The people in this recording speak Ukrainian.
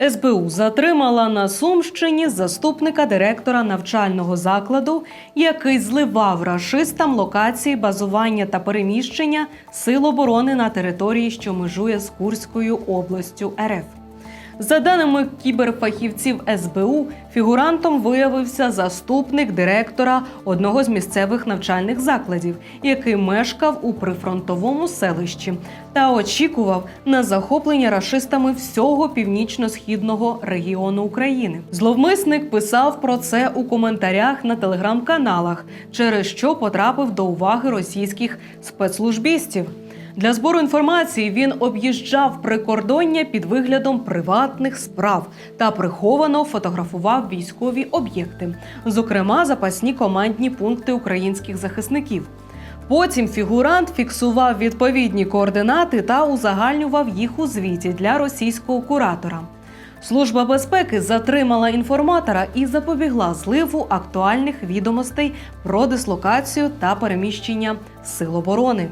СБУ затримала на Сумщині заступника директора навчального закладу, який зливав рашистам локації базування та переміщення сил оборони на території, що межує з Курською областю РФ. За даними кіберфахівців СБУ, фігурантом виявився заступник директора одного з місцевих навчальних закладів, який мешкав у прифронтовому селищі та очікував на захоплення рашистами всього північно-східного регіону України. Зловмисник писав про це у коментарях на телеграм-каналах, через що потрапив до уваги російських спецслужбістів. Для збору інформації він об'їжджав прикордоння під виглядом приватних справ та приховано фотографував військові об'єкти, зокрема запасні командні пункти українських захисників. Потім фігурант фіксував відповідні координати та узагальнював їх у звіті для російського куратора. Служба безпеки затримала інформатора і запобігла зливу актуальних відомостей про дислокацію та переміщення сил оборони.